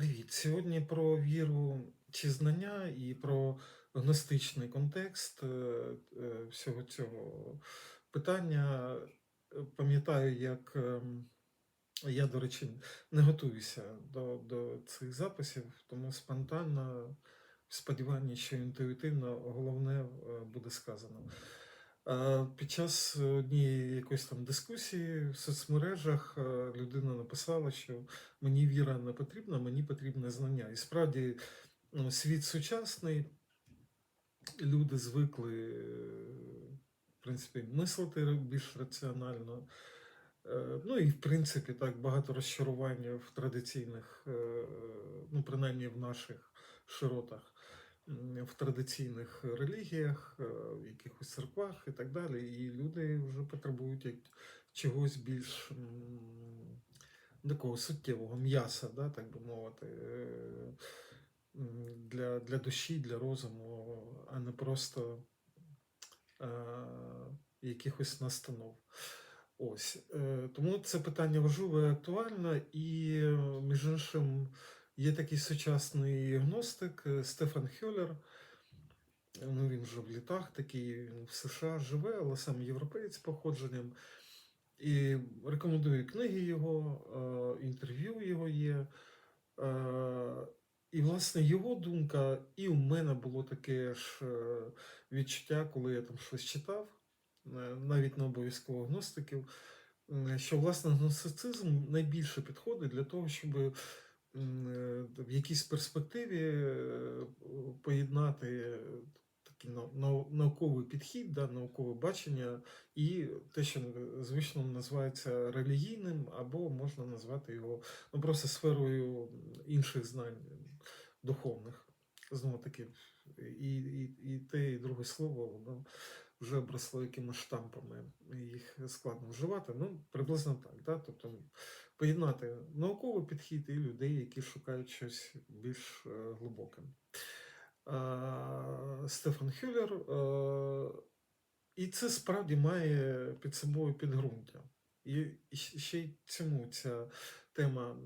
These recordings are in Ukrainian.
Привіт! Сьогодні про віру чи знання і про гностичний контекст е, е, всього цього питання. Пам'ятаю, як ем, я, до речі, не готуюся до, до цих записів, тому спонтанно, в сподіванні, що інтуїтивно головне е, буде сказано. Під час однієї якоїсь там дискусії в соцмережах людина написала, що мені віра не потрібна, мені потрібне знання. І справді ну, світ сучасний, люди звикли, в принципі, мислити більш раціонально. Е, Ну і в принципі так багато розчарування в традиційних, е, ну принаймні в наших широтах, в традиційних релігіях, е, в якихось церквах і так далі. І люди вже потребують чогось більш такого суттєвого м'яса, да, так би мовити, е, для, для душі, для розуму, а не просто е, якихось настанов. Ось е, тому це питання важливе актуальне, і між іншим є такий сучасний гностик е, Стефан Хьолер. Ну, він вже в літах такий він в США живе, але сам європеєць походженням. І рекомендую книги його, е, інтерв'ю його є. Е, І, власне, його думка, і у мене було таке ж відчуття, коли я там щось читав, навіть не обов'язково гностиків, що власне гностицизм найбільше підходить для того, щоб в якійсь перспективі е, поєднати такий нау- нау- науковий підхід, да, наукове бачення і те, що звично називається релігійним, або можна назвати його ну, просто сферою інших знань духовних. Знову таки, і, і, і те, і друге слово, воно вже обросло якимись штампами, їх складно вживати. Ну, приблизно так. Да? Тобто поєднати науковий підхід і людей, які шукають щось більш е, глибоке. Стефан Хюллер, е, і це справді має під собою підґрунтя. І ще й цьому ця тема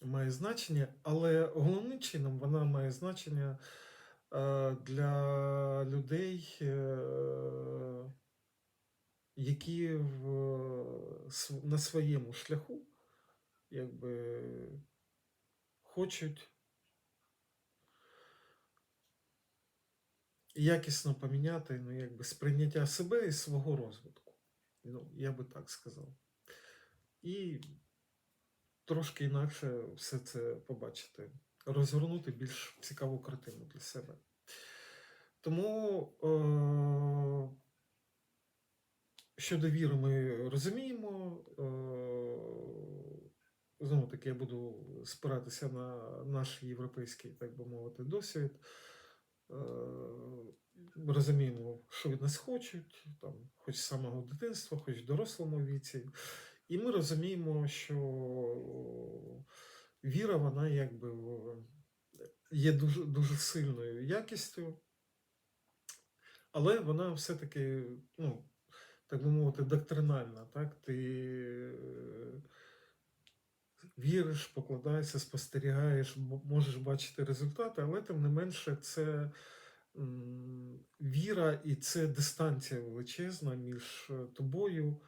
має значення, але головним чином вона має значення е, для людей, які в, на своєму шляху якби, хочуть якісно поміняти ну, якби, сприйняття себе і свого розвитку. Ну, я би так сказав. І трошки інакше все це побачити, розгорнути більш цікаву картину для себе. Тому е- щодо віри ми розуміємо. Е- Знову таки, я буду спиратися на наш європейський, так би мовити, досвід. Е, Розуміємо, що від нас хочуть, там, хоч з самого дитинства, хоч в дорослому віці. І ми розуміємо, що віра, вона якби є дуже, дуже сильною якістю, але вона все-таки, ну, так би мовити, доктринальна. Так? Ти е, віриш, покладаєшся, спостерігаєш, можеш бачити результати, але тим не менше це віра і це дистанція величезна між е, тобою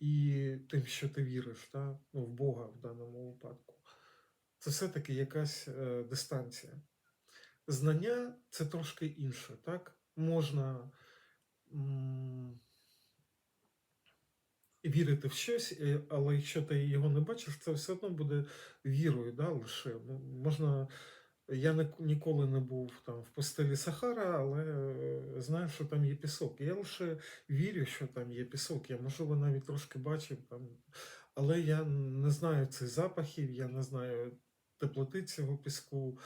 і тим, що ти віриш, та? ну, в Бога в даному випадку. Це все-таки якась е, дистанція. Знання це трошки інше, так? Можна вірити в щось, але якщо ти його не бачиш, це все одно буде вірою, да, лише. Ну, можна. Я ні- ніколи не був там в пустелі Сахара, але е, знаю, що там є пісок. Я лише вірю, що там є пісок. Я, можливо, навіть трошки бачив там, але я не знаю цих запахів, я не знаю теплоти цього піску,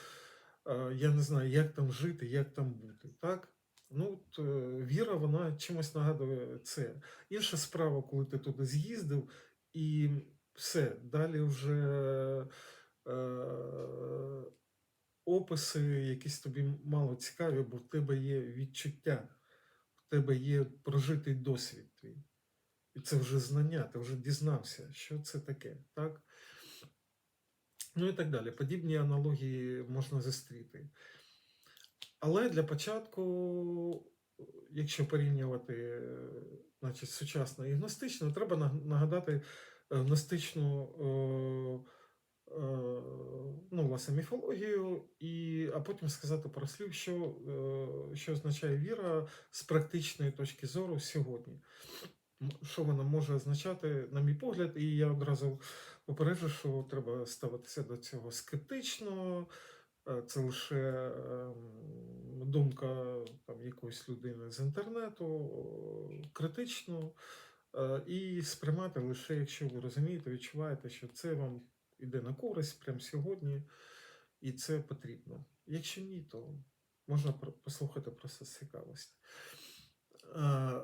е, я не знаю, як там жити, як там бути. Так? Ну, от, е, віра, вона чимось нагадує це. Інша справа, коли ти туди з'їздив, і все, далі вже. Е, описи якісь тобі мало цікаві, бо в тебе є відчуття, в тебе є прожитий досвід твій. І це вже знання, ти вже дізнався, що це таке. Так? Ну і так далі. Подібні аналогії можна зустріти. Але для початку, якщо порівнювати е, значить, сучасне і гностичне, треба нагадати е, гностичну е, ну, власне, міфологію, і, а потім сказати про слів, що, що означає віра з практичної точки зору сьогодні. Що вона може означати, на мій погляд, і я одразу попереджу, що треба ставитися до цього скептично. Е, Це лише ем, думка там, якоїсь людини з інтернету, критично, е, і сприймати лише, якщо ви розумієте, відчуваєте, що це вам іде на користь прямо сьогодні, і це потрібно. Якщо ні, то можна послухати просто з цікавості. Е,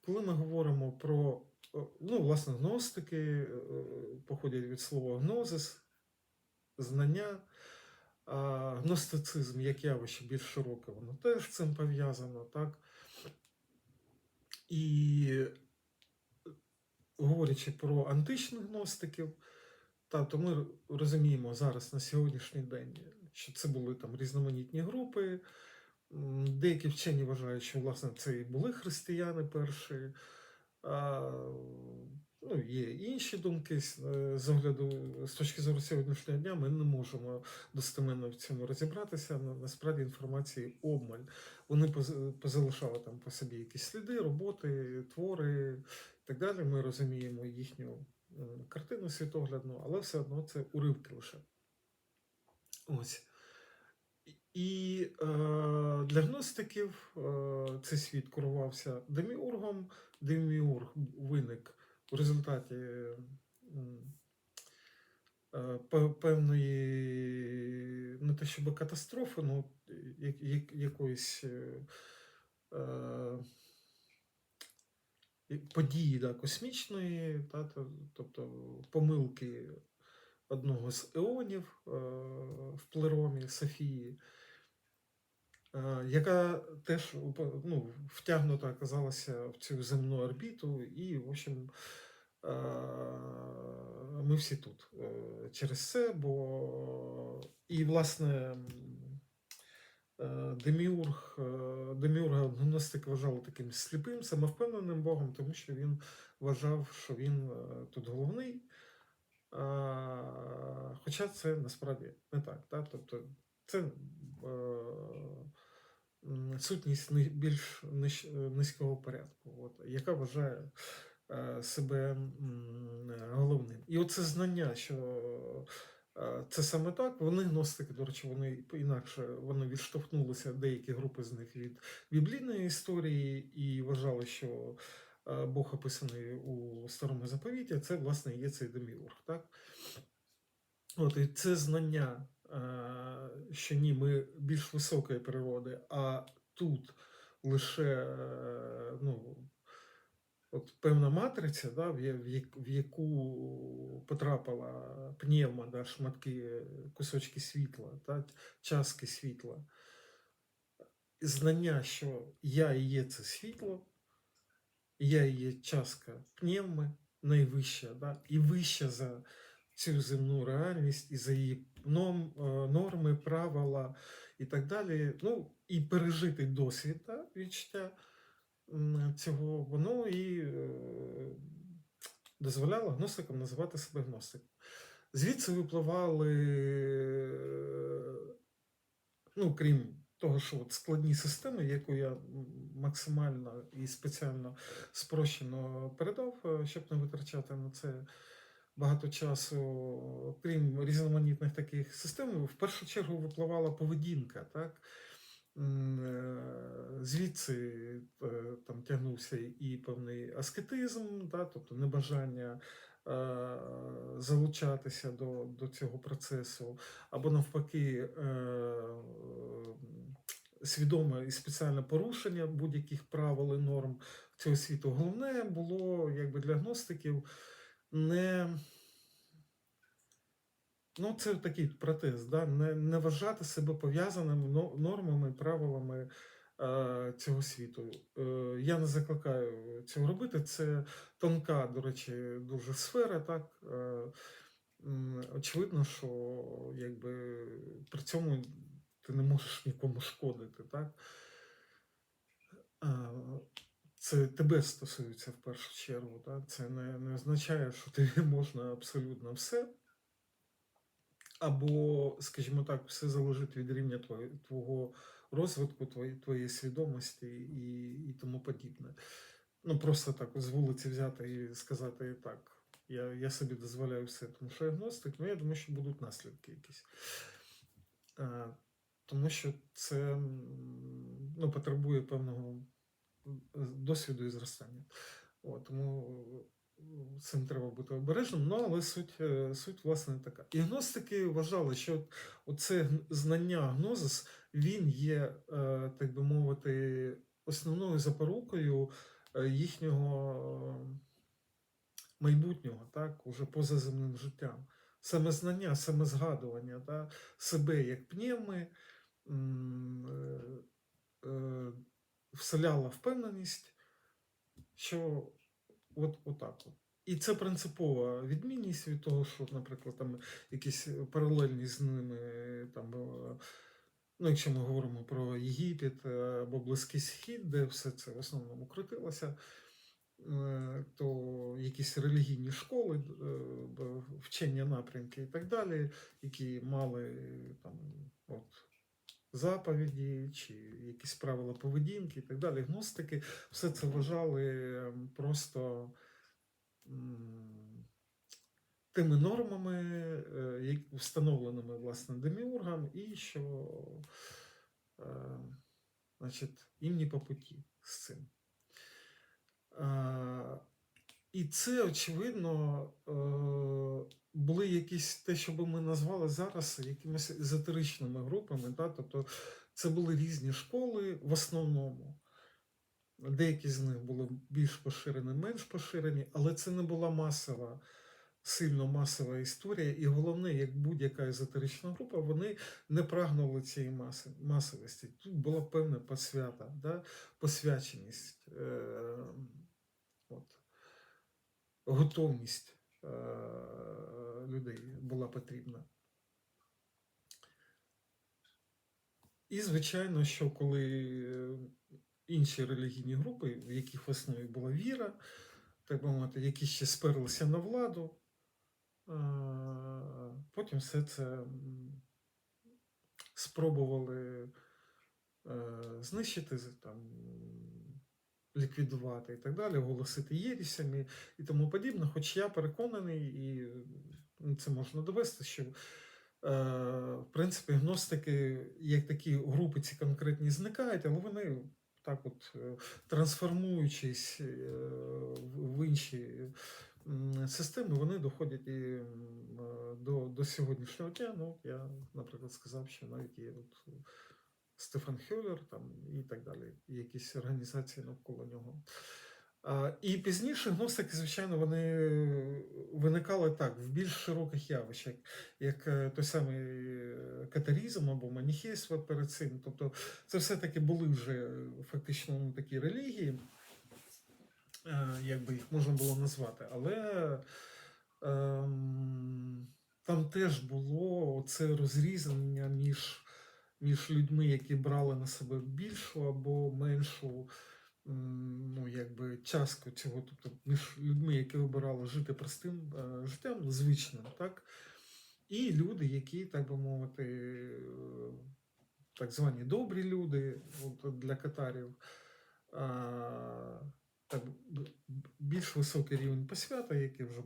Коли ми говоримо про, е, ну, власне, гностики е, походять від слова гнозис, знання, гностицизм як явище більш широке, воно теж з цим пов'язано, так? І говорячи про античних гностиків, та, то ми розуміємо зараз на сьогоднішній день, що це були там різноманітні групи. Деякі вчені вважають, що власне це і були християни перші. Ну, є інші думки з е, огляду з точки зору сьогоднішнього дня. Ми не можемо достеменно в цьому розібратися. Насправді інформації обмаль. Вони поз- позалишали там по собі якісь сліди, роботи, твори і так далі. Ми розуміємо їхню картину світоглядну, але все одно це уривки лише. Ось. І е, для гностиків е, цей світ керувався деміургом. Деміург виник в результаті е, пе- певної не те щоб катастрофи, ну якоїсь е, е, події да, космічної, та, тобто помилки одного з еонів в плеромі Софії, яка теж ну, втягнута оказалася в цю земну орбіту, і, в общем, е, ми всі тут е, через це, бо і, власне, е, Деміург, е, Деміурга гностики вважали таким сліпим, самовпевненим Богом, тому що він вважав, що він е, тут головний. Хоча це насправді не так. Так? Тобто це е, сутність більш низького порядку, от, яка вважає е, себе головним. І оце знання, що е, це саме так. Вони гностики, до речі, вони інакше вони відштовхнулися деякі групи з них від біблійної історії і вважали, що е, Бог описаний у старому заповіті, це власне є цей деміург. Так? От, і це знання, що ні, ми більш високої природи, а тут лише е, ну, от певна матриця, да, в, як- в яку потрапила пневма, да, шматки, кусочки світла, та, частки світла. Знання, що я і є це світло, я і є частка пневми, найвища, да, і вища за цю земну реальність, і за її ном, е, норми, правила і так далі. Ну, і пережити досвід да, відчуття цього, воно і е, дозволяло гностикам називати себе гностиком. Звідси випливали, е, ну, крім того, що от складні системи, яку я максимально і спеціально спрощено передав, щоб не витрачати на це багато часу, крім різноманітних таких систем, в першу чергу випливала поведінка. Так? Е, Звідси е, там тягнувся і певний аскетизм, да? тобто небажання е, залучатися до, до цього процесу, або навпаки, е, свідоме і спеціальне порушення будь-яких правил і норм цього світу. Головне було якби для гностиків не. Ну, це такий протест, да? не, не вважати себе пов'язаним но- нормами, правилами е, цього світу. Е, я не закликаю цього робити. Це тонка, до речі, дуже сфера, так? Е, очевидно, що якби при цьому ти не можеш нікому шкодити, так? А, Це тебе стосується в першу чергу. Так? Це не, не означає, що тобі можна абсолютно все. Або, скажімо так, все залежить від рівня твого, розвитку, твоєї, твоєї свідомості і, і тому подібне. Ну, просто так з вулиці взяти і сказати так. Я, я собі дозволяю все, тому що я агностик, ну я думаю, що будуть наслідки якісь. А, тому що це ну, потребує певного досвіду і зростання. От, тому цим треба бути обережним. Ну, але суть, е, суть власне така. І гностики вважали, що гн- знання гнозис, він є, е, так би мовити, основною запорукою е, їхнього майбутнього, так, уже поза земним життям. Саме знання, саме згадування та, себе як пневми е, е, вселяла впевненість, що от, отак от. І це принципова відмінність від того, що, наприклад, там якісь паралельні з ними там. е, Ну, якщо ми говоримо про Єгипет е, або Близький Схід, де все це в основному крутилося, е, то якісь релігійні школи, вчення напрямки і так далі, які мали там от, заповіді чи якісь правила поведінки і так далі. Гностики все це вважали ем, просто тими нормами, е, встановленими власне деміургом, і що е, значить, їм не по путі з цим. І це, очевидно, е, були якісь те, що би ми назвали зараз якимись езотеричними групами. Да? Тобто це були різні школи в основному. Деякі з них були більш поширені, менш поширені, але це не була масова, сильно масова історія. І головне, як будь-яка езотерична група, вони не прагнули цієї маси, масовості. Тут була певна посвята, да? посвяченість, е, готовність е, людей була потрібна. І, звичайно, що коли е, інші релігійні групи, в яких в основі була віра, так би мовити, які ще сперлися на владу, е, потім все це спробували знищити, там, ліквідувати і так далі, оголосити єрісями і тому подібне. Хоч я переконаний, і це можна довести, що Е, в принципі, гностики, як такі групи ці конкретні зникають, але вони так от е, трансформуючись е, в інші системи, вони доходять і до, до сьогоднішнього дня. Ну, я, наприклад, сказав, що навіть є от Стефан Хюллер там, і так далі, і якісь організації навколо нього. І пізніше гностики, звичайно, вони виникали так в більш широких явищах, як е, той самий е, катарізм або маніхейство перед цим. Тобто це все-таки були вже фактично ну, такі релігії, е, як би їх можна було назвати, але ем, там теж було це розрізнення між, між людьми, які брали на себе більшу або меншу ну, якби частку цього, тобто між людьми, які вибирали жити простим е, життям, звичним, так? І люди, які, так би мовити, е, так звані добрі люди от, для катарів, так, більш високий рівень посвята, які вже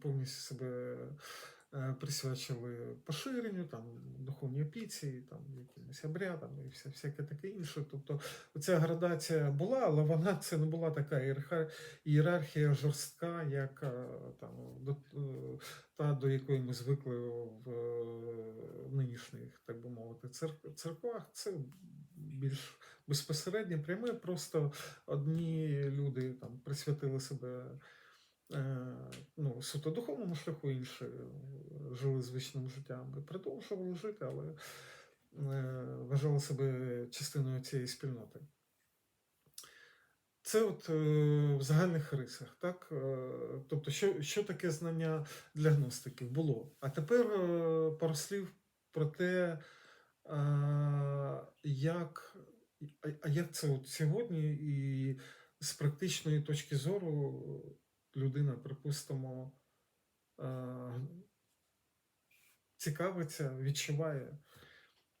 повністю себе присвячили поширенню, там, духовній опіці, там, якимось обрядам і вся, всяке таке інше. Тобто ця градація була, але вона це не була така ієрархія, жорстка, як е, там, до, е, та, до якої ми звикли в е, нинішніх, так би мовити, цер- церквах. Це більш безпосередньо пряме, просто одні люди там присвятили себе ну, суто духовному шляху, інші е, жили звичним життям і продовжували жити, але е, вважали себе частиною цієї спільноти. Це от е, в загальних рисах, так? Е, Тобто, що, що таке знання для гностиків було. А тепер е, пару слів про те, е, як, як це от сьогодні і з практичної точки зору людина, припустимо, е, цікавиться, відчуває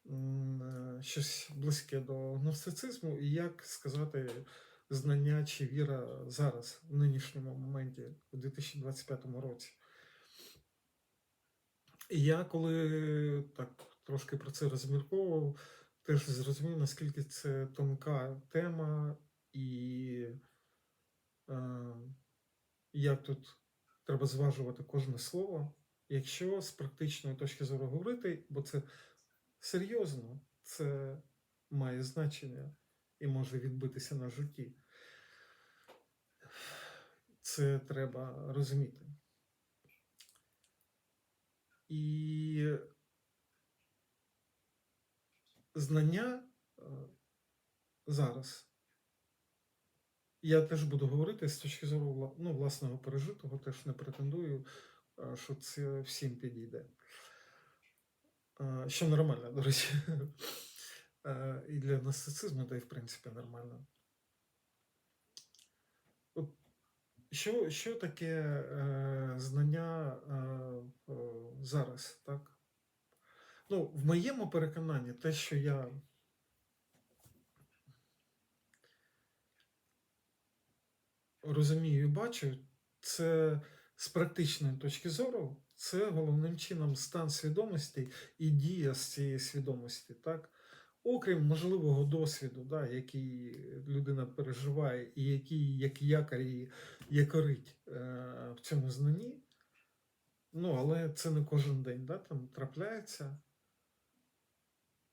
е, щось близьке до гностицизму, і як сказати знання чи віра зараз, в нинішньому моменті, у 2025 році. І я коли так трошки про це розмірковував, теж зрозумів, наскільки це тонка тема, і е, як тут треба зважувати кожне слово, якщо з практичної точки зору говорити, бо це серйозно, це має значення і може відбитися на житті. Це треба розуміти. І знання е, зараз. Я теж буду говорити з точки зору ну, власного пережитого, теж не претендую, що це всім підійде. Що нормально, до речі. І для гностицизму, та й в принципі нормально. От що, що таке е, знання е, зараз, так? Ну, в моєму переконанні, те, що я розумію і бачу, це з практичної точки зору, це головним чином стан свідомості і дія з цієї свідомості, так? Окрім можливого досвіду, да, який людина переживає, і який як якор її якорить е, в цьому знанні. Ну, але це не кожен день, да, там трапляється.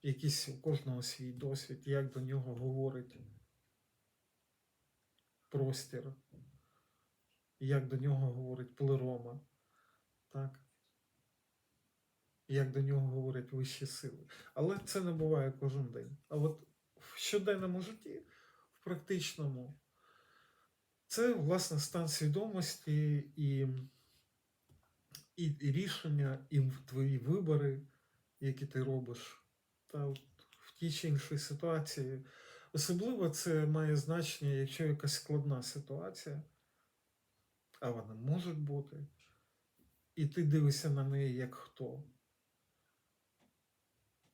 Якийсь у кожного свій досвід, як до нього говорить простір, як до нього говорить плерома, так? Як до нього говорять вищі сили. Але це не буває кожен день. А от в щоденному житті, в практичному, це власне стан свідомості і, і, і рішення, і твої вибори, які ти робиш, та в тій чи іншій ситуації. Особливо це має значення, якщо якась складна ситуація, а вона може бути, і ти дивишся на неї як хто.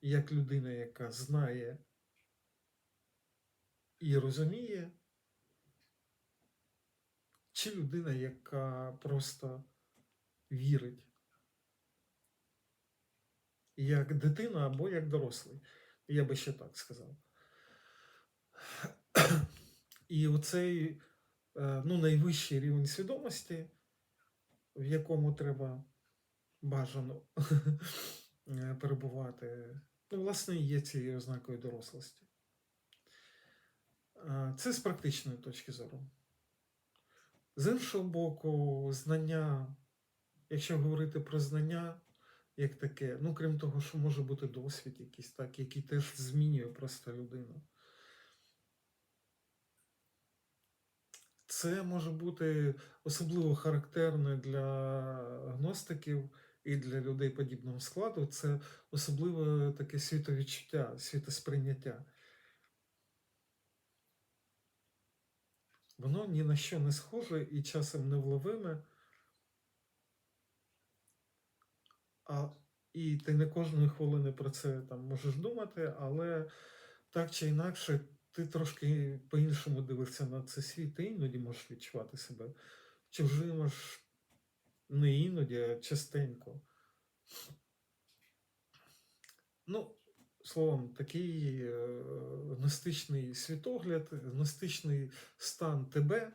Як людина, яка знає і розуміє, чи людина, яка просто вірить, як дитина або як дорослий. Я би ще так сказав. І оцей е, ну, найвищий рівень свідомості, в якому треба бажано е, перебувати, ну, власне, є цією ознакою дорослості. Е, Це з практичної точки зору. З іншого боку, знання, якщо говорити про знання, як таке, ну крім того, що може бути досвід якийсь, так, який теж змінює просто людину. Це може бути особливо характерне для гностиків і для людей подібного складу. Це особливе таке світовідчуття, світосприйняття. Воно ні на що не схоже і часом невловиме. А, і ти не кожної хвилини про це там можеш думати, але так чи інакше, ти трошки по-іншому дивишся на цей світ, ти іноді можеш відчувати себе чужим аж не іноді, а частенько. Ну, словом, такий е, гностичний світогляд, гностичний стан тебе,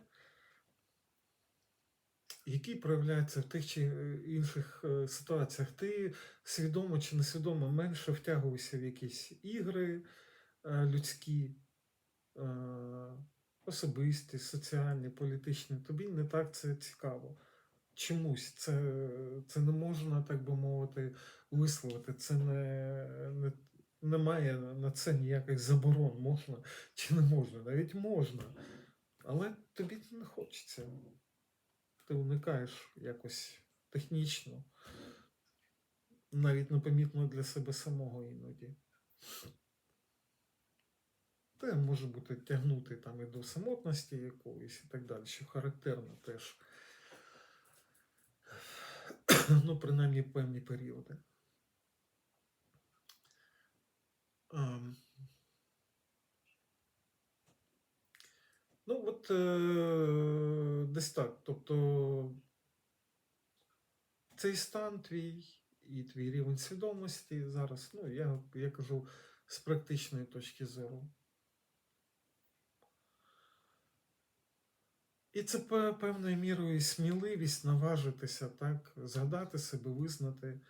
який проявляється в тих чи інших е, ситуаціях. Ти свідомо чи несвідомо менше втягуєшся в якісь ігри е, людські, е, особисті, соціальні, політичні. Тобі не так це цікаво. Чомусь це, це не можна, так би мовити, висловити. Це не, не, немає на це ніяких заборон, можна чи не можна. Навіть можна. Але тобі це не хочеться. Ти уникаєш якось технічно, навіть непомітно для себе самого іноді. Те може бути тягнути там і до самотності якоїсь і так далі, що характерно теж. Ну, принаймні певні періоди. Ем. Ну, от е, десь так. Тобто цей стан твій і твій рівень свідомості зараз, ну, я, я кажу з практичної точки зору. І це певною мірою сміливість наважитися, так, згадати себе, визнати.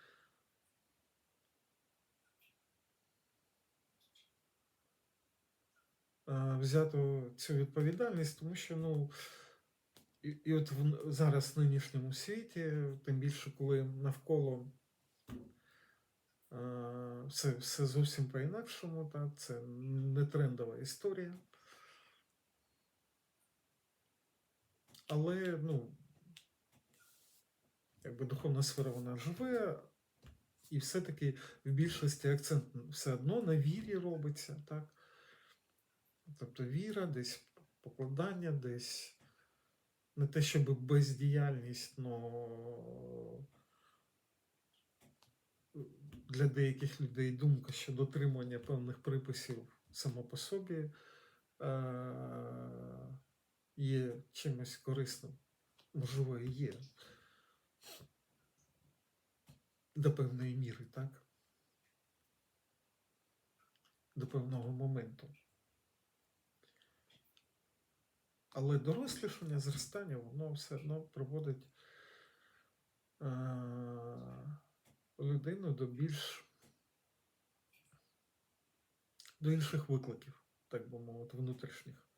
Взяти цю відповідальність, тому що ну, і, і от в, зараз в нинішньому світі, тим більше, коли навколо е, все, все зовсім по-інакшому, так, це не трендова історія. Але, ну, якби духовна сфера вона живе, і все-таки в більшості акцент все одно на вірі робиться, так? Тобто віра, десь покладання, десь не те, щоб бездіяльність, но для деяких людей думка, що дотримання певних приписів само по собі е- є чимось корисним. Можливо, і є. До певної міри, так? До певного моменту. Але дорослішання, зростання, воно все одно приводить е- людину до більш до інших викликів, так би мовити, внутрішніх.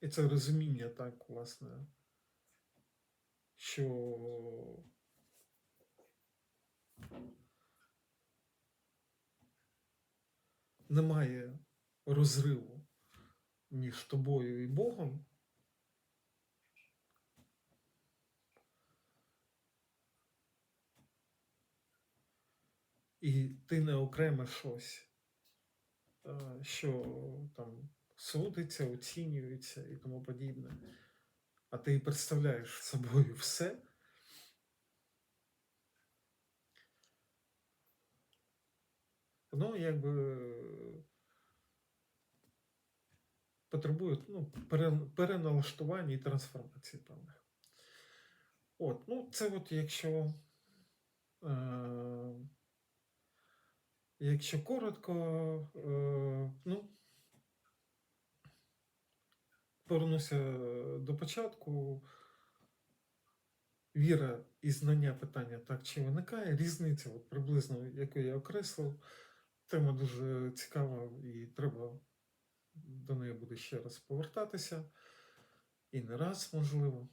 І це розуміння, так, власне, що немає розриву між тобою і Богом. І ти не окреме щось, е, що там судиться, оцінюється і тому подібне. А ти представляєш собою все. Воно якби потребує ну, переналаштування і трансформації певних. От, ну, це от якщо. Е- Якщо коротко, е, ну, повернуся до початку. Віра і знання питання так чи виникає. Різниця, от приблизно, яку я окреслив. Тема дуже цікава і треба до неї буде ще раз повертатися. І не раз, можливо.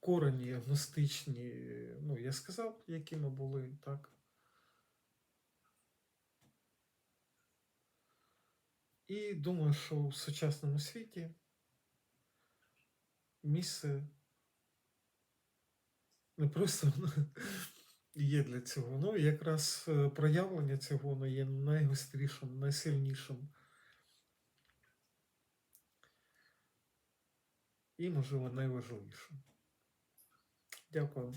Корені агностичні, ну, я сказав, якими були, так. І думаю, що в сучасному світі місце не просто є для цього. Ну, якраз е, проявлення цього воно є найгострішим, найсильнішим. І, можливо, найважливішим. Дякую.